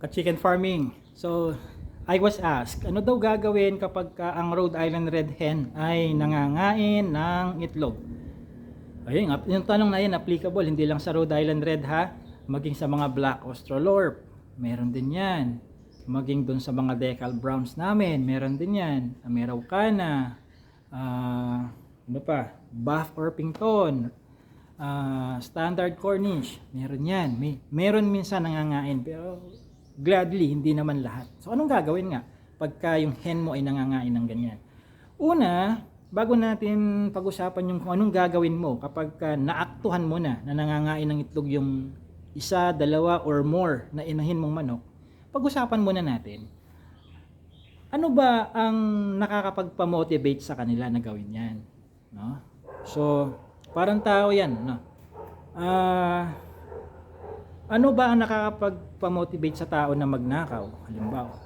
ka-chicken farming. So, I was asked, ano daw gagawin kapag ka ang Rhode Island Red Hen ay nangangain ng itlog? Ayun, yung tanong na yan applicable hindi lang sa Rhode Island Red ha, maging sa mga Black Australorp, meron din yan. Maging dun sa mga Decal Browns namin, meron din yan. Americana, ah, ano pa, Buff Orpington, ah, Standard Cornish, meron yan. May, meron minsan nangangain, pero gladly, hindi naman lahat. So, anong gagawin nga pagka yung hen mo ay nangangain ng ganyan? Una, bago natin pag-usapan yung kung anong gagawin mo kapag ka naaktuhan mo na na nangangain ng itlog yung isa, dalawa, or more na inahin mong manok, pag-usapan muna natin. Ano ba ang nakakapagpa-motivate sa kanila na gawin yan? No? So, parang tao yan. No? Ah... Ano ba ang nakakapagpa-motivate sa tao na magnakaw? Halimbawa,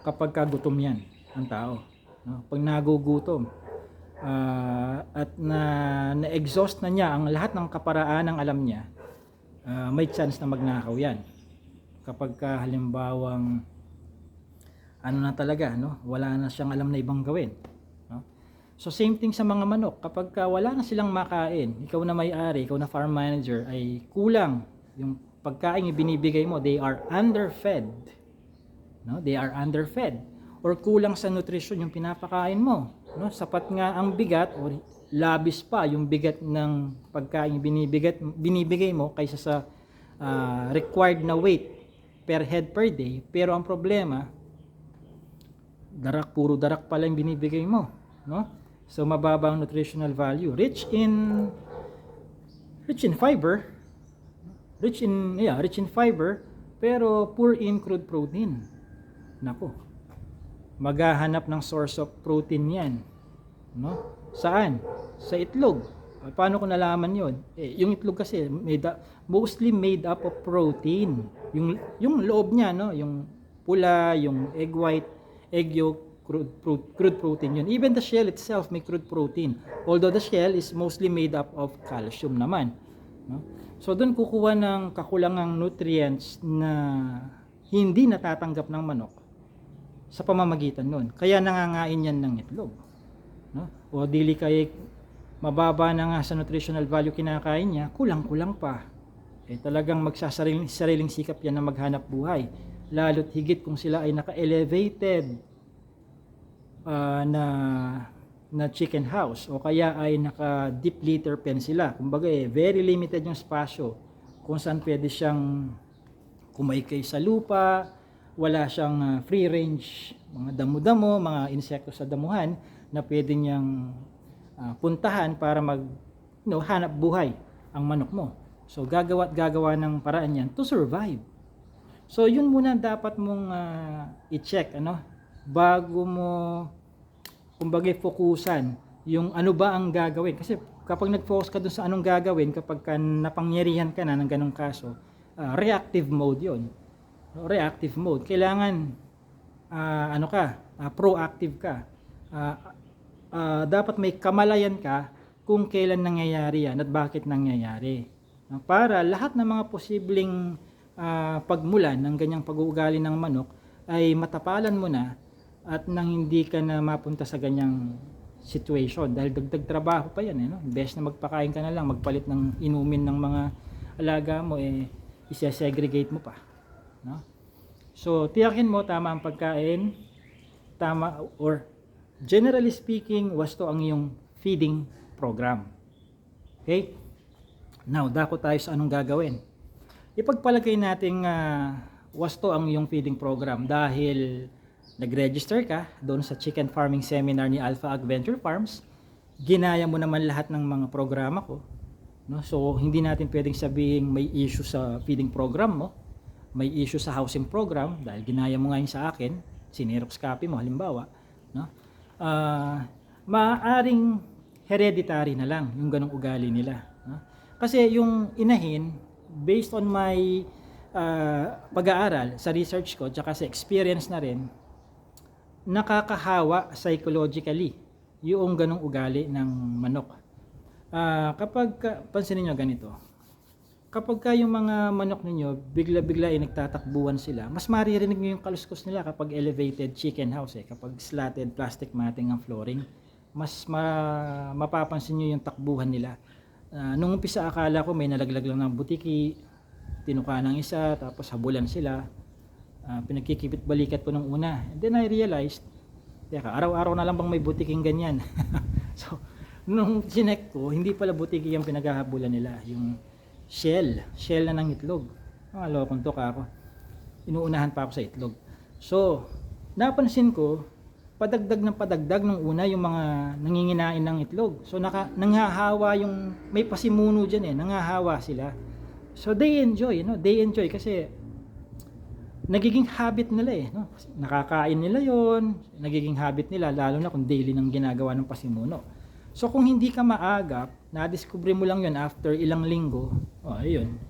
kapag kagutom yan ang tao. No? Pag nagugutom ah, at na, na-exhaust na niya ang lahat ng kaparaan ng alam niya, ah, may chance na magnakaw yan. Kapag ka halimbawang ano na talaga, no? wala na siyang alam na ibang gawin. No? So same thing sa mga manok, kapag ka wala na silang makain, ikaw na may-ari, ikaw na farm manager, ay kulang yung pagkain yung binibigay mo, they are underfed. No? They are underfed. Or kulang sa nutrition yung pinapakain mo. No? Sapat nga ang bigat or labis pa yung bigat ng pagkain binibigat, binibigay mo kaysa sa ah, required na weight per head per day. Pero ang problema, darak, puro darak pala yung binibigay mo. No? So mababa ang nutritional value. Rich in rich in fiber, rich in yeah, rich in fiber, pero poor in crude protein. Nako. Maghahanap ng source of protein 'yan. No? Saan? Sa itlog. Ah, Paano ko nalaman 'yon? Eh, yung itlog kasi made up, mostly made up of protein. Yung yung loob niya, no, yung pula, yung egg white, egg yolk, crude, crude protein yun. Even the shell itself may crude protein. Although the shell is mostly made up of calcium naman. No? So doon kukuha ng kakulangang nutrients na hindi natatanggap ng manok sa pamamagitan nun. Kaya nangangain yan ng itlog. No? O dili kay mababa na nga sa nutritional value kinakain niya, kulang-kulang pa. Eh talagang magsasariling sariling sikap yan na maghanap buhay. Lalo't higit kung sila ay naka-elevated ah, na na chicken house o kaya ay naka deep litter pen sila. Kumbaga eh, very limited yung spasyo kung saan pwede siyang kumaykay sa lupa, wala siyang ah, free range, mga damo-damo, mga insekto sa damuhan na pwede niyang ah, puntahan para mag you know, hanap buhay ang manok mo. So gagawa at gagawa ng paraan yan to survive. So yun muna dapat mong ah, i-check ano bago mo kumbaga fokusan yung ano ba ang gagawin. Kasi kapag nag-focus ka dun sa anong gagawin kapag ka napangyarihan ka na ng ganong kaso ah, reactive mode yon reactive mode. Kailangan ah, ano ka ah, proactive ka. Ah, ah, dapat may kamalayan ka kung kailan nangyayari yan at bakit nangyayari. Para lahat ng mga posibleng ah, pagmulan ng ganyang pag-uugali ng manok ay matapalan mo na at nang hindi ka na mapunta sa ganyang situation dahil dagdag trabaho pa yan eh, no? best na magpakain ka na lang magpalit ng inumin ng mga alaga mo eh isesegregate mo pa no? so tiyakin mo tama ang pagkain tama or generally speaking wasto ang iyong feeding program okay now dako tayo sa anong gagawin ipagpalagay nating ah, wasto ang iyong feeding program dahil nag-register ka doon sa chicken farming seminar ni Alpha Adventure Farms, ginaya mo naman lahat ng mga programa ko. No? So, hindi natin pwedeng sabihin may issue sa feeding program mo, may issue sa housing program, dahil ginaya mo ngayon sa akin, sinerox copy mo halimbawa, no? Ah, maaaring hereditary na lang yung ganong ugali nila. No? Kasi yung inahin, based on my ah, pag-aaral sa research ko, tsaka sa experience na rin, nakakahawa psychologically yung ganong ugali ng manok. Ah, kapag, ka- pansinin nyo ganito, kapag ka yung mga manok ninyo, bigla-bigla ay nagtatakbuhan sila, mas maririnig nyo yung kaluskos nila kapag elevated chicken house eh, kapag slatted plastic matting ang flooring, mas ma- mapapansin nyo yung takbuhan nila. Ah, nung umpisa akala ko may nalaglag lang ng butiki, tinuka ng isa, tapos habulan sila. Ah, pinagkikipit balikat ko nung una. And then I realized, teka, araw-araw na lang bang may butiking ganyan? so, nung sinek ko, hindi pala butiki yung pinaghahabulan nila, yung shell, shell na ng itlog. Ang alokong to ka ako. Inuunahan pa ako sa itlog. So, napansin ko, padagdag ng padagdag nung una yung mga nanginginain ng itlog. So, naka, nanghahawa yung, may pasimuno dyan eh, nanghahawa sila. So, they enjoy, no? They enjoy kasi nagiging habit nila eh. No? Nakakain nila yon nagiging habit nila, lalo na kung daily nang ginagawa ng pasimuno. So kung hindi ka maagap, na-discover mo lang yon after ilang linggo, oh, ayun.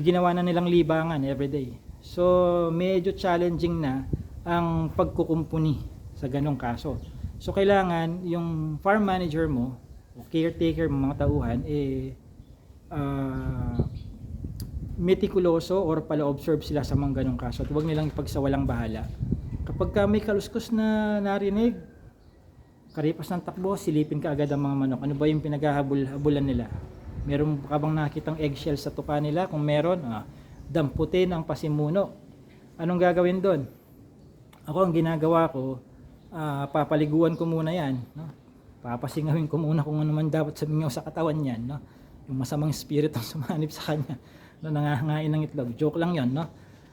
Ginawa na nilang libangan everyday. So medyo challenging na ang pagkukumpuni sa ganong kaso. So kailangan yung farm manager mo, o caretaker mo mga tauhan, eh, ah, metikuloso or pala observe sila sa mga ganong kaso at huwag nilang ipagsawalang bahala. Kapag ka may kaluskos na narinig, karipas ng takbo, silipin ka agad ang mga manok. Ano ba yung pinaghahabol-habulan nila? Meron ka bang nakitang eggshell sa tuka nila? Kung meron, ah, damputin ang pasimuno. Anong gagawin doon? Ako ang ginagawa ko, ah, papaliguan ko muna yan. No? Papasingawin ko muna kung ano man dapat sabihin sa katawan niyan. No? Yung masamang spirit ang sumanib sa kanya na nangangain ng itlog. Joke lang yon no?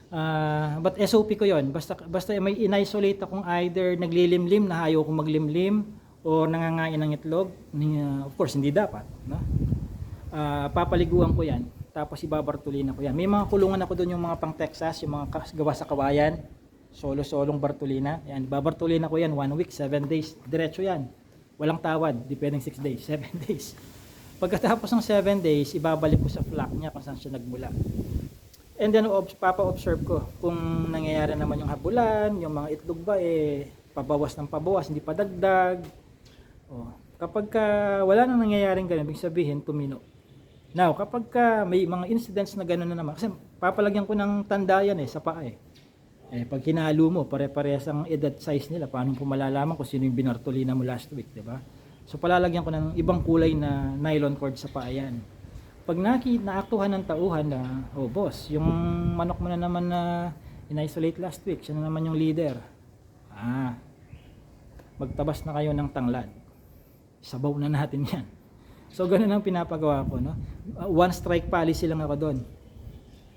Ah, but SOP ko yon Basta, basta may in-isolate akong either naglilimlim na ayaw kong maglimlim o nangangain ng itlog. Ah, of course, hindi dapat. No? Ah, papaliguan ko yan. Tapos ibabartulina ko yan. May mga kulungan ako doon yung mga pang Texas, yung mga gawa sa kawayan. Solo-solong bartulina. Yan, babartulina ko yan. One week, seven days. Diretso yan. Walang tawad. Depending six days. Seven days. Pagkatapos ng 7 days, ibabalik ko sa flock niya kung saan siya nagmula. And then, ob- papa-observe ko kung nangyayari naman yung habulan, yung mga itlog ba, eh, pabawas ng pabawas, hindi pa dagdag. O, kapag ka wala nang nangyayaring ganun, ibig sabihin, tumino. Now, kapag ka may mga incidents na gano'n na naman, kasi papalagyan ko ng tanda yan eh, sa paa eh. Eh, pag hinalo mo, pare-parehas ang edad size nila, paano mo malalaman kung sino yung binartolina mo last week, di ba? So palalagyan ko ng ibang kulay na nylon cord sa paa yan. Pag naki, naaktuhan ng tauhan na, oh boss, yung manok mo na naman na in-isolate last week, siya na naman yung leader. Ah, magtabas na kayo ng tanglad. Sabaw na natin yan. So ganun ang pinapagawa ko, no? Uh, one strike policy lang ako doon.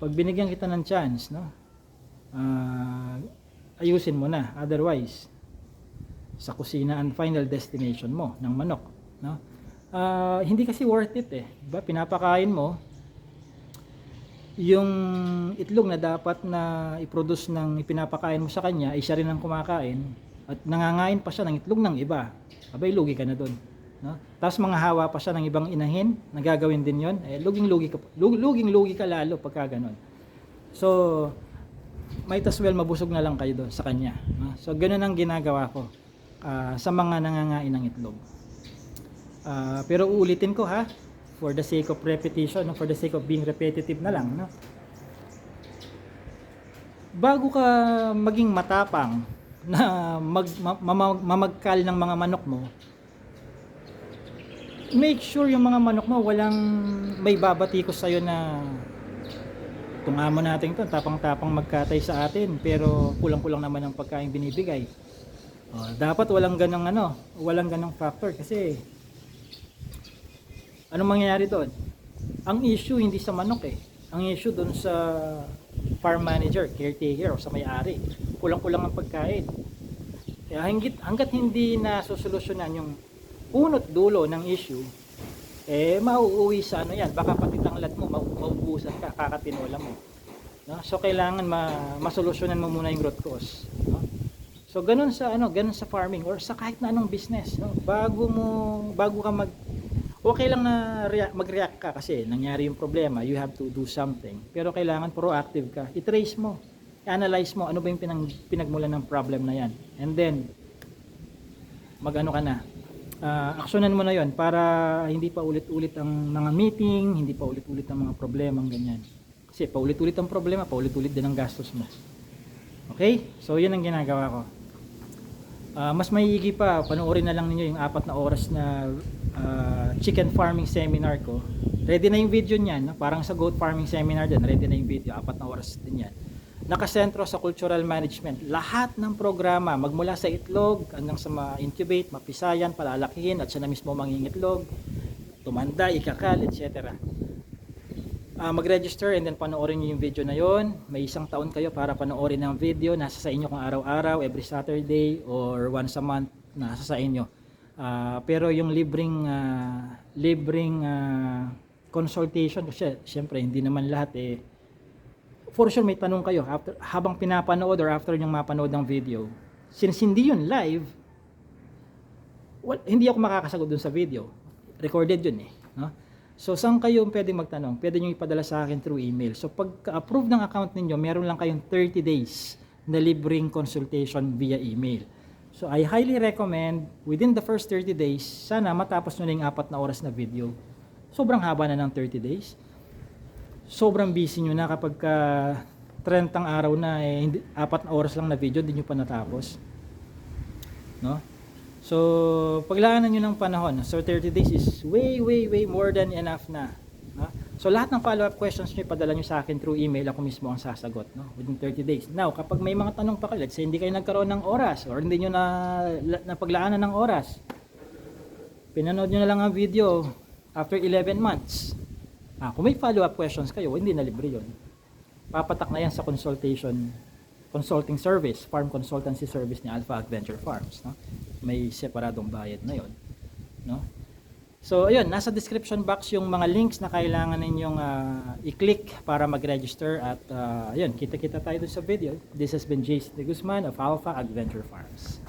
Pag binigyan kita ng chance, no? Ah, ayusin mo na. Otherwise, sa kusina ang final destination mo ng manok, no? Ah, hindi kasi worth it eh. 'Di ba? Pinapakain mo yung itlog na dapat na i-produce ng ipinapakain mo sa kanya, ay siya rin ang kumakain at nangangain pa siya ng itlog ng iba. Abay, lugi ka na doon. No? Tapos mga hawa pa siya ng ibang inahin, nagagawin din yon eh, luging-lugi ka, lug- luging-lugi ka lalo pagka ganun. So, might as well mabusog na lang kayo doon sa kanya. No? So, ganun ang ginagawa ko ah, sa mga nangangain ng itlog. Ah, pero uulitin ko ha, for the sake of repetition, for the sake of being repetitive na lang. No? Bago ka maging matapang na mag, ma- ma- mamagkal ng mga manok mo, make sure yung mga manok mo walang may babatikos sa'yo na itong amo natin to tapang-tapang magkatay sa atin pero kulang-kulang naman ang pagkain binibigay Oh, dapat walang ganong ano walang ganong factor kasi anong mangyayari doon ang issue hindi sa manok eh ang issue doon sa farm manager caretaker o sa may-ari kulang-kulang ang pagkain kaya hanggat, hanggat hindi na susolusyonan yung punot dulo ng issue, eh mauuwi sa ano yan, baka pati tanglad mo, mau- maubusan ka, kakatinola mo. No? So kailangan ma masolusyonan mo muna yung root cause. No? So ganun sa ano, ganun sa farming or sa kahit na anong business, no? Bago mo bago ka mag Okay lang na rea- mag-react ka kasi nangyari yung problema, you have to do something. Pero kailangan proactive ka. I-trace mo, i-analyze mo ano ba yung pinang, pinagmulan ng problem na yan. And then mag-ano ka na, ah, aksyonan mo na yon para hindi pa ulit-ulit ang mga meeting, hindi pa ulit-ulit ang mga problema, ganyan. Kasi paulit-ulit ang problema, paulit-ulit din ang gastos mo. Okay? So, yun ang ginagawa ko. Ah, mas maigi pa, panoorin na lang ninyo yung apat na oras na ah, chicken farming seminar ko. Ready na yung video niyan, parang sa goat farming seminar din, ready na yung video, apat na oras din yan. Nakasentro sa cultural management. Lahat ng programa, magmula sa itlog hanggang sa ma-incubate, mapisayan, palalakihin, at siya na mismo mangingitlog, tumanda, ikakal, etc. Ah, mag-register and then panoorin niyo yung video na yon. May isang taon kayo para panoorin ang video. Nasa sa inyo kung araw-araw, every Saturday or once a month, nasa sa inyo. Ah, pero yung libreng ah, libreng ah, consultation kasi syempre hindi naman lahat eh for sure may tanong kayo after habang pinapanood or after yung mapanood ng video. Since hindi yun live, well, hindi ako makakasagot dun sa video. Recorded yun eh. No? So, saan kayo pwedeng magtanong? Pwede nyo ipadala sa akin through email. So, pagka-approve ng account ninyo, meron lang kayong 30 days na libreng consultation via email. So, I highly recommend, within the first 30 days, sana matapos nyo na yung apat na oras na video. Sobrang haba na ng 30 days. Sobrang busy nyo na kapag ka 30 ang araw na, eh, apat na oras lang na video, hindi nyo pa natapos. No? So, paglaanan nyo ng panahon, so 30 days is way, way, way more than enough na. Ha? So, lahat ng follow-up questions nyo, ipadala nyo sa akin through email, ako mismo ang sasagot, no? within 30 days. Now, kapag may mga tanong pa kayo, let's say hindi kayo nagkaroon ng oras, or hindi nyo na, na paglaanan ng oras, pinanood nyo na lang ang video after 11 months. Ah, kung may follow-up questions kayo, hindi na libre yun. Papatak na yan sa consultation consulting service, farm consultancy service ni Alpha Adventure Farms, no? May separadong bayad na 'yon, no? So, ayun, nasa description box yung mga links na kailangan ninyong ah, i-click para mag-register at ah, ayun, kita-kita tayo sa video. This has been JC De Guzman of Alpha Adventure Farms.